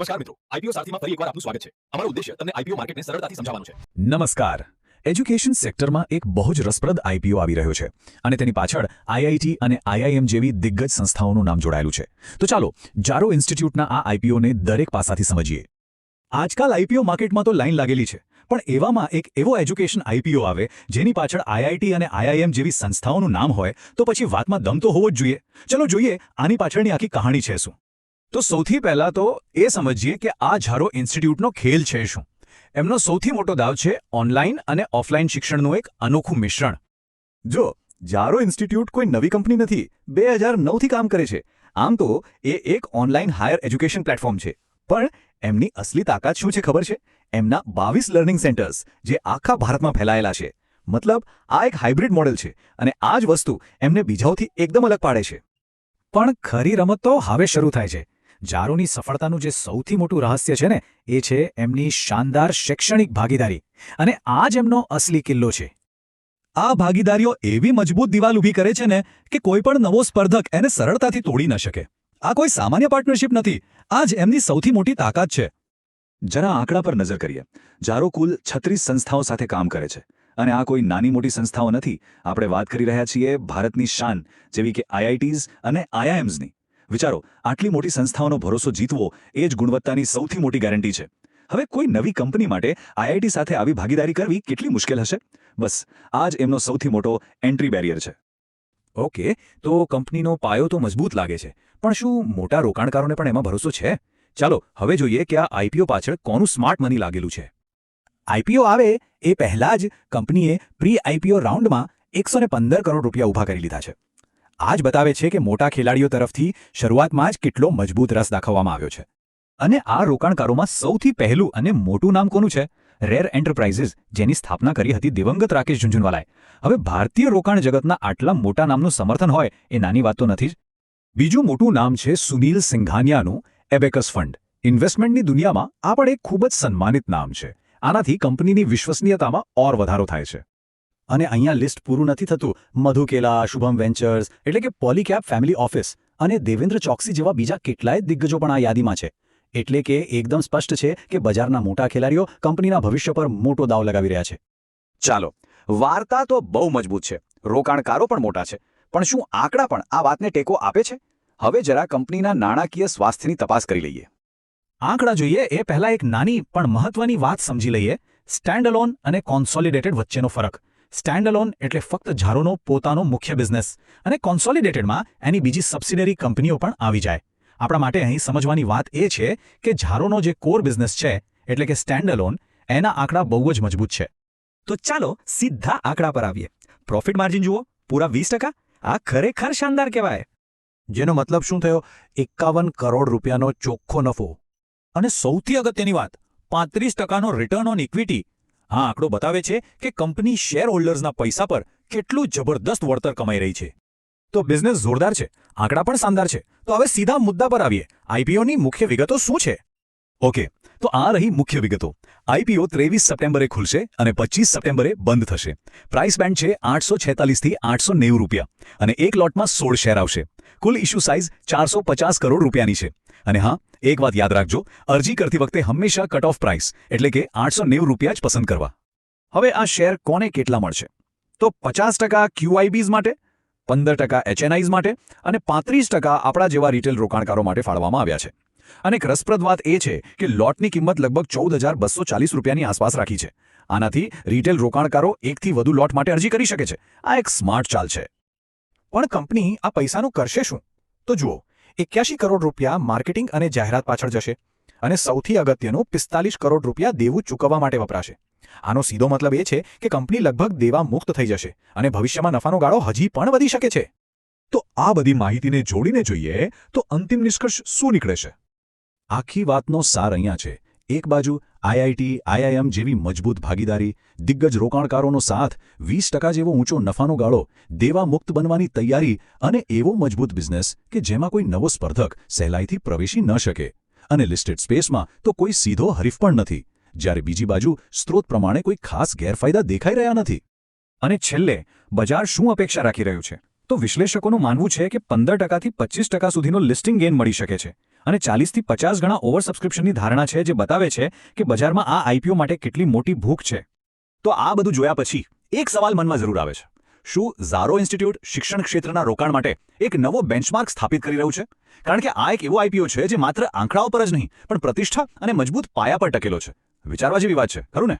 નમસ્કાર મિત્રો આઈપીઓ સાથીમાં ફરી એકવાર આપનું સ્વાગત છે. અમારો ઉદ્દેશ્ય તમને આઈપીઓ માર્કેટને સરળતાથી સમજાવવાનો છે. નમસ્કાર. એજ્યુકેશન સેક્ટરમાં એક બહુ જ રસપ્રદ આઈપીઓ આવી રહ્યો છે અને તેની પાછળ આઈઆઈટી અને આઈઆઈએમ જેવી દિગ્ગજ સંસ્થાઓનું નામ જોડાયેલું છે. તો ચાલો, જારો ઇન્સ્ટિટ્યૂટના આ આઈપીઓને દરેક પાસાથી સમજીએ. આજકાલ આઈપીઓ માર્કેટમાં તો લાઈન લાગેલી છે, પણ એવામાં એક એવો એજ્યુકેશન આઈપીઓ આવે, જેની પાછળ આઈઆઈટી અને આઈઆઈએમ જેવી સંસ્થાઓનું નામ હોય, તો પછી વાતમાં દમ તો હોવો જ જોઈએ. ચલો જોઈએ આની પાછળની આખી કહાણી છે શું. તો સૌથી પહેલા તો એ સમજીએ કે આ ઝારો ઇન્સ્ટિટ્યૂટનો ખેલ છે શું? એમનો સૌથી મોટો દાવ છે ઓનલાઈન અને ઓફલાઈન શિક્ષણનું એક અનોખું મિશ્રણ. જો, ઝારો ઇન્સ્ટિટ્યૂટ કોઈ નવી કંપની નથી, બે હજાર નવથી કામ કરે છે. આમ તો એ એક ઓનલાઈન હાયર એજ્યુકેશન પ્લેટફોર્મ છે. પણ એમની અસલી તાકાત શું છે ખબર છે? એમના બાવીસ લર્નિંગ સેન્ટર્સ, જે આખા ભારતમાં ફેલાયેલા છે. મતલબ, આ એક હાઇબ્રિડ મોડેલ છે અને આ જ વસ્તુ એમને બીજાઓથી એકદમ અલગ પાડે છે. પણ ખરી રમત તો હવે શરૂ થાય છે. જારોની સફળતાનું જે સૌથી મોટું રહસ્ય છે ને, એ છે એમની શાનદાર શૈક્ષણિક ભાગીદારી. અને આ જ એમનો અસલી કિલ્લો છે. આ ભાગીદારીઓ એવી મજબૂત દિવાલ ઊભી કરે છે ને, કે કોઈ પણ નવો સ્પર્ધક એને સરળતાથી તોડી ન શકે. આ કોઈ સામાન્ય પાર્ટનરશિપ નથી. આ જ એમની સૌથી મોટી તાકાત છે. જરા આંકડા પર નજર કરીએ. જારો કુલ છત્રીસ સંસ્થાઓ સાથે કામ કરે છે. અને આ કોઈ નાની મોટી સંસ્થાઓ નથી. આપણે વાત કરી રહ્યા છીએ ભારતની શાન, જેવી કે આઈઆઈટીઝ અને આઈઆઈએમ્સની. વિચારો, આટલી મોટી સંસ્થાઓનો ભરોસો જીતવો એ જ ગુણવત્તાની સૌથી મોટી ગેરંટી છે. હવે કોઈ નવી કંપની માટે આઈઆઈટી સાથે આવી ભાગીદારી કરવી કેટલી મુશ્કેલ હશે? બસ આ જ એમનો સૌથી મોટો એન્ટ્રી બેરિયર છે. ઓકે, તો કંપનીનો પાયો તો મજબૂત લાગે છે, પણ શું મોટા રોકાણકારોને પણ એમાં ભરોસો છે? ચાલો, હવે જોઈએ કે આ આઈપીઓ પાછળ કોનું સ્માર્ટ મની લાગેલું છે. આઈપીઓ આવે એ પહેલા જ કંપનીએ પ્રી આઈપીઓ રાઉન્ડમાં એકસો કરોડ રૂપિયા ઊભા કરી લીધા છે. આ જ બતાવે છે કે મોટા ખેલાડીઓ તરફથી શરૂઆતમાં જ કેટલો મજબૂત રસ દાખવવામાં આવ્યો છે. અને આ રોકાણકારોમાં સૌથી પહેલું અને મોટું નામ કોનું છે? રેર એન્ટરપ્રાઇઝીસ, જેની સ્થાપના કરી હતી દિવંગત રાકેશ ઝુંઝુનવાલાએ. હવે ભારતીય રોકાણ જગતના આટલા મોટા નામનું સમર્થન હોય એ નાની વાત તો નથી જ. બીજું મોટું નામ છે સુનીલ સિંઘાનિયાનું એબેકસ ફંડ. ઇન્વેસ્ટમેન્ટની દુનિયામાં આ પણ એક ખૂબ જ સન્માનિત નામ છે. આનાથી કંપનીની વિશ્વસનીયતામાં ઓર વધારો થાય છે. અને અહીંયા લિસ્ટ પૂરું નથી થતું. મધુકેલા, શુભમ વેન્ચર્સ એટલે કે પોલીકેપ ફેમિલી ઓફિસ અને દેવેન્દ્ર ચોકસી જેવા બીજા કેટલાય દિગ્ગજો પણ આ યાદીમાં છે. એટલે કે એકદમ સ્પષ્ટ છે કે બજારના મોટા ખેલાડીઓ કંપનીના ભવિષ્ય પર મોટો દાવ લગાવી રહ્યા છે. ચાલો, વાર્તા તો બહુ મજબૂત છે. રોકાણકારો પણ મોટા છે. પણ શું આંકડા પણ આ વાતને ટેકો આપે છે? હવે જરા કંપનીના નાણાકીય સ્વાસ્થ્યની તપાસ કરી લઈએ. આંકડા જોઈએ એ પહેલા એક નાની પણ મહત્વની વાત સમજી લઈએ. સ્ટેન્ડ અલોન અને કોન્સોલિડેટેડ વચ્ચેનો ફરક. સ્ટેન્ડ અલોન એટલે ફક્ત ઝારોનો પોતાનો મુખ્ય બિઝનેસ અને કોન્સોલિડેટેડમાં એની બીજી સબસિડરી કંપનીઓ પણ આવી જાય. આપણા માટે અહીં સમજવાની વાત એ છે કે ઝારોનો જે કોર બિઝનેસ છે, એટલે કે સ્ટેન્ડ અલોન એના આંકડા બહુ જ મજબૂત છે. તો ચાલો સીધા આંકડા પર આવીએ. પ્રોફિટ માર્જિન જુઓ, પૂરા વીસ ટકા? આ ખરેખર શાનદાર કહેવાય. જેનો મતલબ શું થયો? એકાવન કરોડ રૂપિયાનો ચોખ્ખો નફો. અને સૌથી અગત્યની વાત, પાંત્રીસ ટકાનો રિટર્ન ઓન ઇક્વિટી આ આંકડો બતાવે છે કે કંપની શેર હોલ્ડર્સના પૈસા પર કેટલું જબરદસ્ત વળતર કમાઈ રહી છે. તો બિઝનેસ જોરદાર છે, આંકડા પણ શાનદાર છે. તો હવે સીધા મુદ્દા પર આવીએ. આઈપીઓની મુખ્ય વિગતો શું છે? ઓકે તો આ રહી મુખ્ય વિગતો. આઈપીઓ ત્રેવીસ સપ્ટેમ્બરે ખુલશે અને પચીસ સપ્ટેમ્બરે બંધ થશે. પ્રાઇસ બેન્ડ છે આઠસો છેતાલીસથી આઠસો નેવું રૂપિયા અને એક લોટમાં સોળ શેર આવશે. કુલ ઇશ્યુ સાઇઝ ચારસો પચાસ કરોડ રૂપિયાની છે. અને હા, એક વાત યાદ રાખજો, અરજી કરતી વખતે હંમેશા કટ ઓફ પ્રાઇસ એટલે કે આઠસો નેવું રૂપિયા જ પસંદ કરવા. હવે આ શેર કોને કેટલા મળશે? તો પચાસ ટકા ક્યુઆઈબીઝ માટે, પંદર ટકા એચએનઆઈઝ માટે અને પાંત્રીસ ટકા આપણા જેવા રિટેલ રોકાણકારો માટે ફાળવવામાં આવ્યા છે. અને એક રસપ્રદ વાત એ છે કે લોટની કિંમત લગભગ ચૌદ હજાર બસો ચાલીસ રૂપિયાની આસપાસ રાખી છે. આનાથી રિટેલ રોકાણકારો એકથી વધુ લોટ માટે અરજી કરી શકે છે. આ એક સ્માર્ટ ચાલ છે. પણ કંપની આ પૈસાનું કરશે શું? તો જુઓ એક્યાસી કરોડ રૂપિયા માર્કેટિંગ અને જાહેરાત પાછળ જશે અને સૌથી અગત્યનું પિસ્તાલીસ કરોડ રૂપિયા દેવું ચૂકવવા માટે વપરાશે. આનો સીધો મતલબ એ છે કે કંપની લગભગ દેવા મુક્ત થઈ જશે અને ભવિષ્યમાં નફાનો ગાળો હજી પણ વધી શકે છે. તો આ બધી માહિતીને જોડીને જોઈએ તો અંતિમ નિષ્કર્ષ શું નીકળે છે? આખી વાતનો સાર અહીંયા છે. એક બાજુ આઈઆઈટી, આઈઆઈએમ જેવી મજબૂત ભાગીદારી, દિગ્ગજ રોકાણકારોનો સાથ, વીસ ટકા જેવો ઊંચો નફાનો ગાળો, દેવા મુક્ત બનવાની તૈયારી અને એવો મજબૂત બિઝનેસ કે જેમાં કોઈ નવો સ્પર્ધક સહેલાઈથી પ્રવેશી ન શકે. અને લિસ્ટેડ સ્પેસમાં તો કોઈ સીધો હરીફ પણ નથી. જ્યારે બીજી બાજુ સ્ત્રોત પ્રમાણે કોઈ ખાસ ગેરફાયદા દેખાઈ રહ્યા નથી. અને છેલ્લે, બજાર શું અપેક્ષા રાખી રહ્યું છે? તો વિશ્લેષકોનું માનવું છે કે પંદર ટકાથી પચીસ ટકા સુધીનો લિસ્ટિંગ ગેઇન મળી શકે છે. અને ચાલીસથી પચાસ ગણા ઓવર સબસ્ક્રિપ્શનની ધારણા છે જે બતાવે છે કે બજારમાં આ આઈપીઓ માટે કેટલી મોટી ભૂખ છે. તો આ બધું જોયા પછી એક સવાલ મનમાં જરૂર આવે છે. શું ઝારો ઇન્સ્ટિટ્યૂટ શિક્ષણ ક્ષેત્રના રોકાણ માટે એક નવો બેન્ચમાર્ક સ્થાપિત કરી રહ્યું છે? કારણ કે આ એક એવો આઈપીઓ છે જે માત્ર આંકડાઓ પર જ નહીં, પણ પ્રતિષ્ઠા અને મજબૂત પાયા પર ટકેલો છે. વિચારવા જેવી વાત છે, ખરું ને?